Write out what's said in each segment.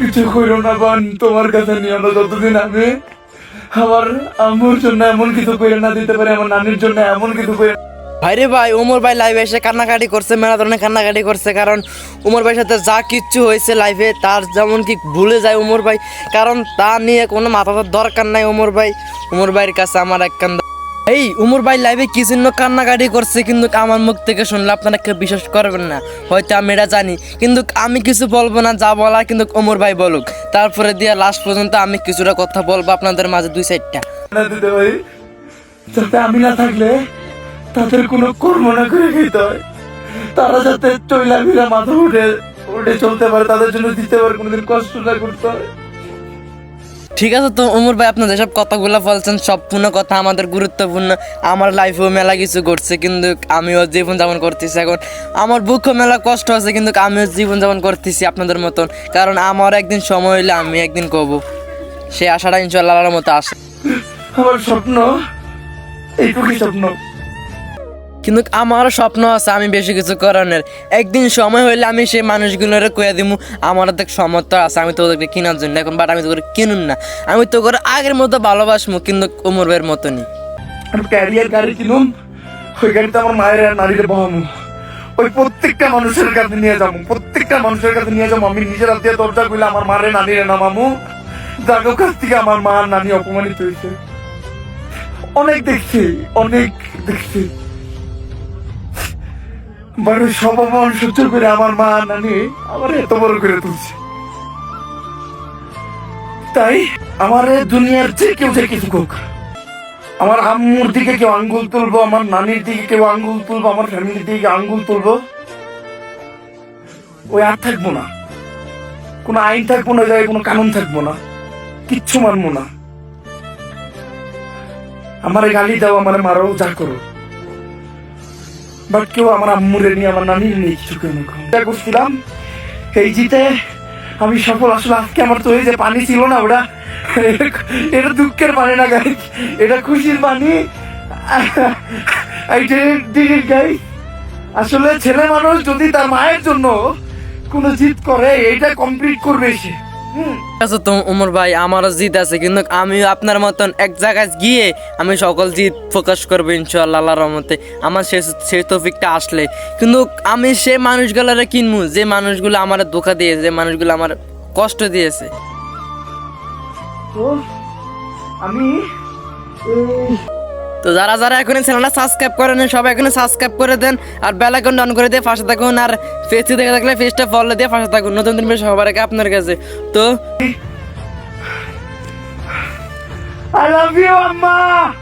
কিছু করো না বান, তোমার কাছে নিও না যতদিন আমি, আমার আম্মুর জন্য এমন কিছু করে না দিতে পারে, আমার নানির জন্য এমন কিছু করে ভাইরে ভাই, উমর ভাই লাইভে এসে কান্নাকাটি করছে, মেলা ধরনের কান্নাকাটি করছে, কারণ উমর ভাইয়ের সাথে যা কিচ্ছু হয়েছে লাইফে তার যেমন কি ভুলে যায় উমর ভাই, কারণ তা নিয়ে কোনো মাথা দরকার নাই উমর ভাই। উমর ভাইয়ের কাছে আমার এক কান্দা এই, উমর ভাই লাইভে কি জন্য কান্নাকাটি করছে কিন্তু আমার মুখ থেকে শুনলে আপনারা কেউ বিশ্বাস করবেন না। হয়তো আমি এটা জানি। কিন্তু আমি কিছু বলব না, যা বলার কিন্তু উমর ভাই বলুক। তারপরে দিয়ে লাস্ট পর্যন্ত আমি কিছুটা কথা বলব আপনাদের মাঝে দুই সাইডটা যাতে আমি না থাকলে তাদের কোনো কর্ম না করে খেতে হয়। তারা যাতে ভিড়া মাথা উঠে উঠে চলতে পারে, তাদের জন্য দিতে পারে, কোনোদিন কষ্ট না করতে হয়। ঠিক আছে তো অমর ভাই, আপনাদের সব কথাগুলো বলছেন, সম্পূর্ণ কথা আমাদের গুরুত্বপূর্ণ। আমার লাইফেও মেলা কিছু করছে কিন্তু আমিও জীবনযাপন করতেছি এখন। আমার বুকও মেলা কষ্ট আছে, কিন্তু আমিও জীবন যাপন করতেছি আপনাদের মতন। কারণ আমার একদিন সময় হইলে আমি একদিন কব সে আশাটা ইনশাল্লাহ মতো আসে। আমার স্বপ্ন, এইটুকুই স্বপ্ন। কিন্তু আমারও স্বপ্ন আছে, আমি বেশি কিছু করানোর। একদিন সময় হইলে আমি সেই মানুষগুলোর কয়ে দিব আমার দেখ সমর্থ আছে, আমি তোদেরকে কেনার জন্য এখন বাট আমি তোকে কিনুন না। আমি তো করে আগের মতো ভালোবাসমু কিন্তু উমর ভাইয়ের মতনই ক্যারিয়ার গাড়ি কিনুম ওই গাড়িতে আমার মায়ের আর নারীরে বহামু। ওই প্রত্যেকটা মানুষের কাছে নিয়ে যাব প্রত্যেকটা মানুষের কাছে নিয়ে যাব আমি নিজের হাত দরজা খুলে আমার মারে নানিরে নামামু। যাদের কাছ থেকে আমার মা নানি অপমানিত হয়েছে অনেক দেখছি অনেক দেখছি। সহ্য করে আমার মা নানি আমার এত বড় করে তুলছে। তাই আমার দুনিয়ার যে কেউ যে কিছু আমার আম্মুর দিকে কেউ আঙ্গুল তুলবো, আমার নানির দিকে কেউ আঙ্গুল তুলবো, আমার ফ্যামিলির দিকে আঙ্গুল তুলবো, ওই আর থাকব না। কোনো আইন থাকব না জায়গায় কোনো কানুন থাকব না, কিচ্ছু মানবো না। আমার গালি দাও, আমার মারো, যা করো। বাট কেউ আমার আম্মুরে নিয়ে আমার নানির নিয়ে কিছু কেন করছিলাম। এই জিতে আমি সফল, আসলে আজকে আমার তো যে পানি ছিল না ওটা, এটা দুঃখের পানি না গাই এটা খুশির পানি। Didn't did আসলে ছেলে মানুষ যদি তার মায়ের জন্য কোনো জিত করে এটা কমপ্লিট করবে সে। আচ্ছা তো উমর ভাই, আমারও জিত আছে, কিন্তু আমি আপনার মতন এক জায়গায় গিয়ে আমি সকল জিত প্রকাশ করব ইনশাল্লাহ আল্লাহর রহমতে। আমার সে সেই তফিকটা আসলে। কিন্তু আমি সে মানুষগুলোরে কিনবো, যে মানুষগুলো আমার ধোকা দিয়েছে, যে মানুষগুলো আমার কষ্ট দিয়েছে। আমি তো যারা যারা এখন চ্যানেলটা সাবস্ক্রাইব করেন সবাই এখন সাবস্ক্রাইব করে দেন আর বেল আইকন অন করে দিয়ে পাশে থাকুন আর ফেসে দেখে থাকলে ফেসটা ফলো দিয়ে পাশে থাকুন নতুন দিন সবার আগে আপনার কাছে তো I love you, Amma.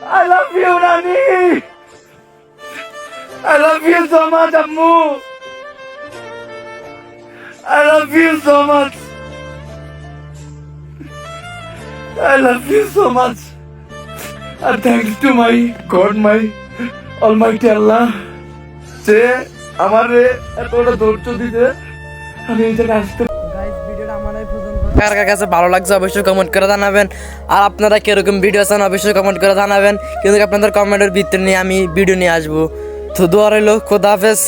I love you, Nani. I love you so much, Ammu. I love you so much. I love you so much. And thanks to my God, my Almighty আল্লাহ যে আমারে এতটা ধৈর্য দিতে আমি এই জায়গায় আসতে কার কার কাছে ভালো লাগছে অবশ্যই কমেন্ট করে জানাবেন। আর আপনারা কীরকম ভিডিও চান অবশ্যই কমেন্ট করে জানাবেন। কিন্তু আপনাদের কমেন্টের ভিতরে নিয়ে আমি ভিডিও নিয়ে আসব। তো দোয়া রইল খোদা হাফেজ।